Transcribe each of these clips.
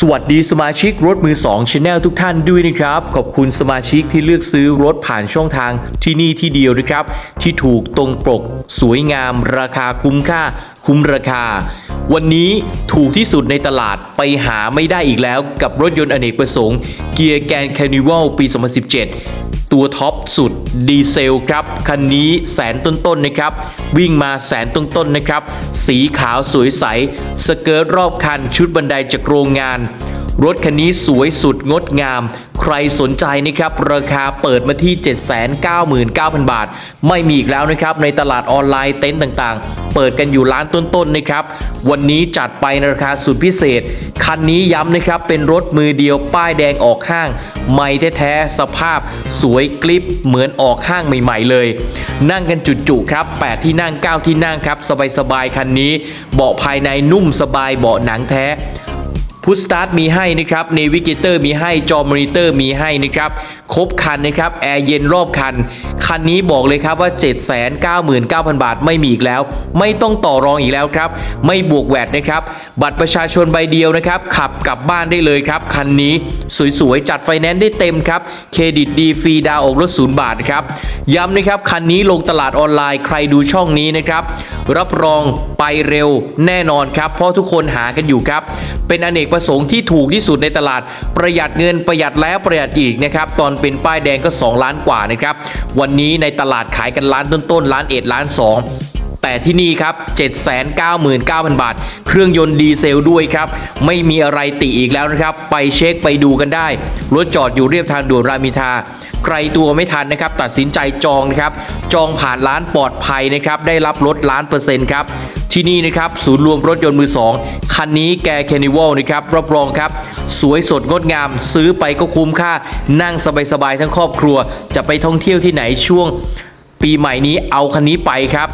สวัสดีสมาชิกรถมือ2 Channel ทุกท่านด้วยนะครับ ขอบคุณสมาชิกที่เลือกซื้อรถผ่านช่องทางที่นี่ที่เดียวนะครับ ที่ถูกตรงปก สวยงาม ราคาคุ้มค่า คุ้มราคา วันนี้ถูกที่สุดในตลาดไปหาไม่ได้อีกแล้วกับรถยนต์อเนกประสงค์เกียร์แกนแคนิวัลปี 2017 ตัวท็อปสุดดีเซลครับคันนี้แสนต้นๆนนะครับ วิ่งมาแสนต้นๆนะครับ สีขาวสวยใส สเกิร์ตรอบคันชุดบันไดจากโรงงาน รถคันนี้สวยสุดงดงาม ใครสนใจนะครับราคาเปิดมาที่ 799,000 บาท ไม่มีอีกแล้วนะครับในตลาดออนไลน์เต็นต์ต่างๆ เปิดกันอยู่ล้านต้นๆนะครับวันนี้จัดไปในราคาสุดพิเศษ คันนี้ย้ำนะครับเป็นรถมือเดียวป้ายแดงออกห้างไม่แท้ๆสภาพ สวยกลิปเหมือนออกห้างใหม่ ๆ เลย นั่งกันจุๆครับ8 ที่นั่ง 9 ที่นั่งครับสบายๆคันนี้ เบาะภายในนุ่มสบายเบาะหนังแท้ พุทสตาร์ทมีให้นะครับเนวิเกเตอร์มีให้จอมอนิเตอร์มีให้นะครับครบคันนะครับแอร์เย็นรอบคัน คันนี้บอกเลยครับว่า 799,000 บาทไม่มีอีกแล้ว ไม่ต้องต่อรองอีกแล้วครับ ไม่บวกแวดนะครับ บัตรประชาชนใบเดียวนะครับ ขับกลับบ้านได้เลยครับ คันนี้สวยๆ จัดไฟแนนซ์ได้เต็มครับ เครดิตดีฟรีดาวออกรถศูนย์บาทครับ ย้ำนะครับ คันนี้ลงตลาดออนไลน์ใครดูช่องนี้นะครับ รับรองไปเร็วแน่นอนครับ เพราะทุกคนหากันอยู่ครับ เป็นอเนกประสงค์ที่ถูกที่สุดในตลาดประหยัดเงินประหยัดแล้วประหยัดอีกนะครับตอนเป็นป้ายแดงก็ 2 ล้านกว่านะครับวันนี้ในตลาดขายกันล้านต้นๆล้านเอ็ดล้านสองแต่ที่นี่ครับ 799,000 บาท เครื่องยนต์ดีเซลด้วยครับ ไม่มีอะไรติอีกแล้วนะครับ ไปเช็คไปดูกันได้ รถจอดอยู่เรียบทางด่วนรามิทา ใครตัวไม่ทันนะครับ ตัดสินใจจองนะครับ จองผ่านร้านปลอดภัยนะครับ ได้รับลดล้านเปอร์เซ็นต์ครับ ที่นี่นะครับศูนย์รวมรถยนต์มือ2คันนี้แกแคนิวลนะครับรับรองครับ สวยสดงดงามซื้อไปก็คุ้มค่า นั่งสบายๆทั้งครอบครัว จะไปท่องเที่ยวที่ไหนช่วงปีใหม่นี้เอาคันนี้ไปครับ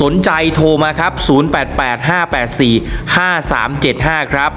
สนใจโทรมาครับ 0885845375 ครับ